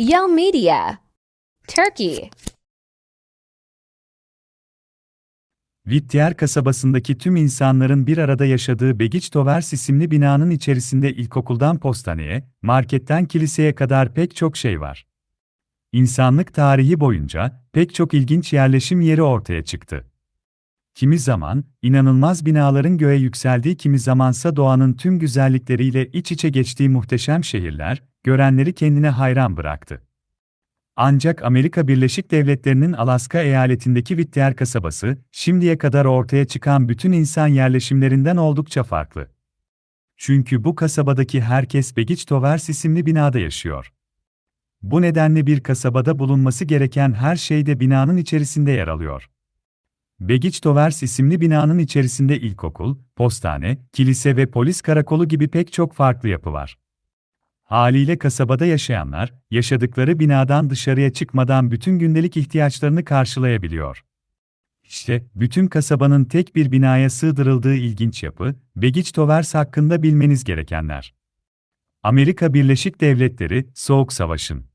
Yell Media. Turkey. Vittier kasabasındaki tüm insanların bir arada yaşadığı Begiç Tovers isimli binanın içerisinde ilkokuldan postaneye, marketten kiliseye kadar pek çok şey var. İnsanlık tarihi boyunca pek çok ilginç yerleşim yeri ortaya çıktı. Kimi zaman, inanılmaz binaların göğe yükseldiği kimi zamansa doğanın tüm güzellikleriyle iç içe geçtiği muhteşem şehirler, görenleri kendine hayran bıraktı. Ancak Amerika Birleşik Devletleri'nin Alaska eyaletindeki Whittier kasabası, şimdiye kadar ortaya çıkan bütün insan yerleşimlerinden oldukça farklı. Çünkü bu kasabadaki herkes Begiç Tovers isimli binada yaşıyor. Bu nedenle bir kasabada bulunması gereken her şey de binanın içerisinde yer alıyor. Begiç Tovers isimli binanın içerisinde ilkokul, postane, kilise ve polis karakolu gibi pek çok farklı yapı var. Haliyle kasabada yaşayanlar, yaşadıkları binadan dışarıya çıkmadan bütün gündelik ihtiyaçlarını karşılayabiliyor. İşte, bütün kasabanın tek bir binaya sığdırıldığı ilginç yapı, Begiç Tovers hakkında bilmeniz gerekenler. Amerika Birleşik Devletleri, Soğuk Savaş'ın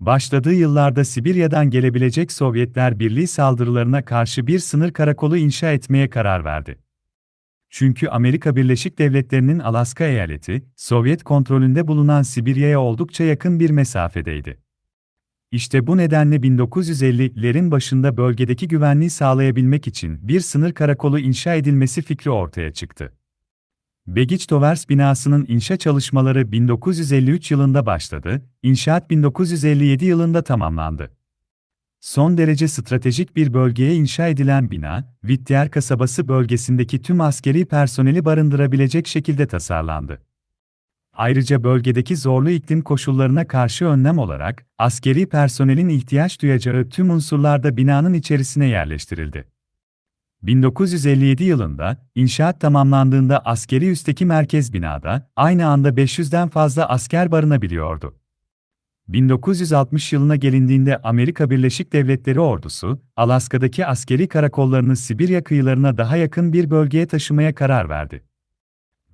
başladığı yıllarda Sibirya'dan gelebilecek Sovyetler Birliği saldırılarına karşı bir sınır karakolu inşa etmeye karar verdi. Çünkü Amerika Birleşik Devletleri'nin Alaska eyaleti, Sovyet kontrolünde bulunan Sibirya'ya oldukça yakın bir mesafedeydi. İşte bu nedenle 1950'lerin başında bölgedeki güvenliği sağlayabilmek için bir sınır karakolu inşa edilmesi fikri ortaya çıktı. Begiç Tovers binasının inşa çalışmaları 1953 yılında başladı, inşaat 1957 yılında tamamlandı. Son derece stratejik bir bölgeye inşa edilen bina, Whittier kasabası bölgesindeki tüm askeri personeli barındırabilecek şekilde tasarlandı. Ayrıca bölgedeki zorlu iklim koşullarına karşı önlem olarak, askeri personelin ihtiyaç duyacağı tüm unsurlar da binanın içerisine yerleştirildi. 1957 yılında, inşaat tamamlandığında askeri üstteki merkez binada, aynı anda 500'den fazla asker barınabiliyordu. 1960 yılına gelindiğinde Amerika Birleşik Devletleri ordusu, Alaska'daki askeri karakollarını Sibirya kıyılarına daha yakın bir bölgeye taşımaya karar verdi.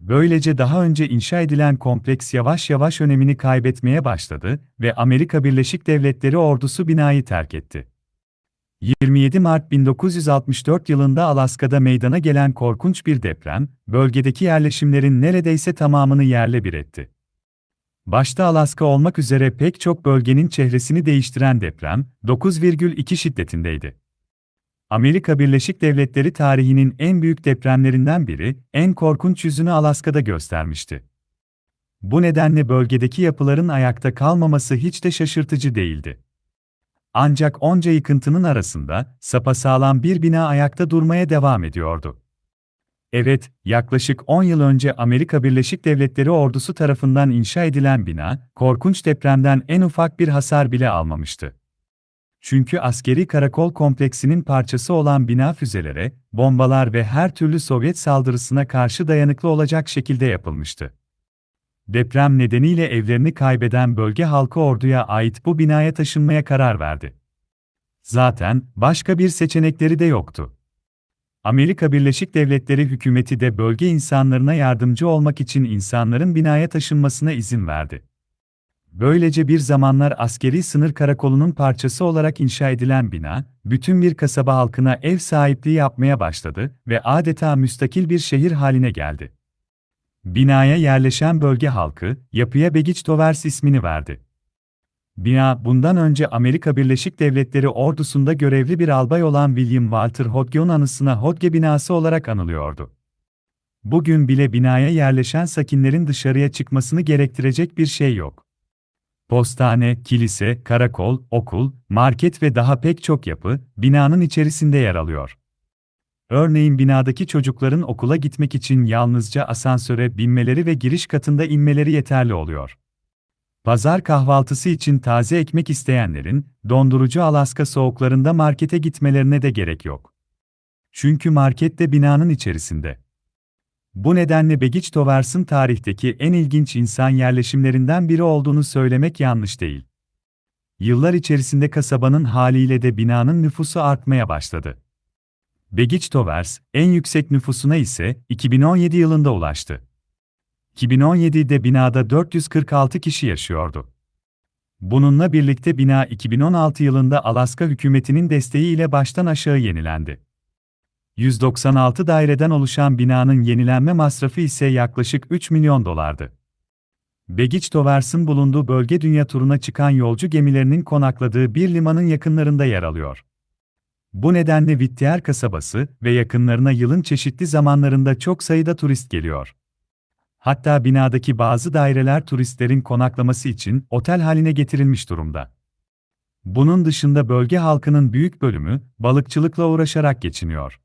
Böylece daha önce inşa edilen kompleks yavaş yavaş önemini kaybetmeye başladı ve Amerika Birleşik Devletleri ordusu binayı terk etti. 27 Mart 1964 yılında Alaska'da meydana gelen korkunç bir deprem, bölgedeki yerleşimlerin neredeyse tamamını yerle bir etti. Başta Alaska olmak üzere pek çok bölgenin çehresini değiştiren deprem, 9,2 şiddetindeydi. Amerika Birleşik Devletleri tarihinin en büyük depremlerinden biri, en korkunç yüzünü Alaska'da göstermişti. Bu nedenle bölgedeki yapıların ayakta kalmaması hiç de şaşırtıcı değildi. Ancak onca yıkıntının arasında, sapasağlam bir bina ayakta durmaya devam ediyordu. Evet, yaklaşık 10 yıl önce Amerika Birleşik Devletleri ordusu tarafından inşa edilen bina, korkunç depremden en ufak bir hasar bile almamıştı. Çünkü askeri karakol kompleksinin parçası olan bina füzelere, bombalar ve her türlü Sovyet saldırısına karşı dayanıklı olacak şekilde yapılmıştı. Deprem nedeniyle evlerini kaybeden bölge halkı orduya ait bu binaya taşınmaya karar verdi. Zaten başka bir seçenekleri de yoktu. Amerika Birleşik Devletleri hükümeti de bölge insanlarına yardımcı olmak için insanların binaya taşınmasına izin verdi. Böylece bir zamanlar askeri sınır karakolunun parçası olarak inşa edilen bina, bütün bir kasaba halkına ev sahipliği yapmaya başladı ve adeta müstakil bir şehir haline geldi. Binaya yerleşen bölge halkı, yapıya Begiç Tovers ismini verdi. Bina, bundan önce Amerika Birleşik Devletleri ordusunda görevli bir albay olan William Walter Hodge'un anısına Hodge binası olarak anılıyordu. Bugün bile binaya yerleşen sakinlerin dışarıya çıkmasını gerektirecek bir şey yok. Postane, kilise, karakol, okul, market ve daha pek çok yapı, binanın içerisinde yer alıyor. Örneğin binadaki çocukların okula gitmek için yalnızca asansöre binmeleri ve giriş katında inmeleri yeterli oluyor. Pazar kahvaltısı için taze ekmek isteyenlerin, dondurucu Alaska soğuklarında markete gitmelerine de gerek yok. Çünkü market de binanın içerisinde. Bu nedenle Begiç Tovers'ın tarihteki en ilginç insan yerleşimlerinden biri olduğunu söylemek yanlış değil. Yıllar içerisinde kasabanın haliyle de binanın nüfusu artmaya başladı. Begiç Tovers, en yüksek nüfusuna ise 2017 yılında ulaştı. 2017'de binada 446 kişi yaşıyordu. Bununla birlikte bina 2016 yılında Alaska hükümetinin desteğiyle baştan aşağı yenilendi. 196 daireden oluşan binanın yenilenme masrafı ise yaklaşık 3 milyon dolardı. Begiç Towers'ın bulunduğu bölge dünya turuna çıkan yolcu gemilerinin konakladığı bir limanın yakınlarında yer alıyor. Bu nedenle Whittier kasabası ve yakınlarına yılın çeşitli zamanlarında çok sayıda turist geliyor. Hatta binadaki bazı daireler turistlerin konaklaması için otel haline getirilmiş durumda. Bunun dışında bölge halkının büyük bölümü balıkçılıkla uğraşarak geçiniyor.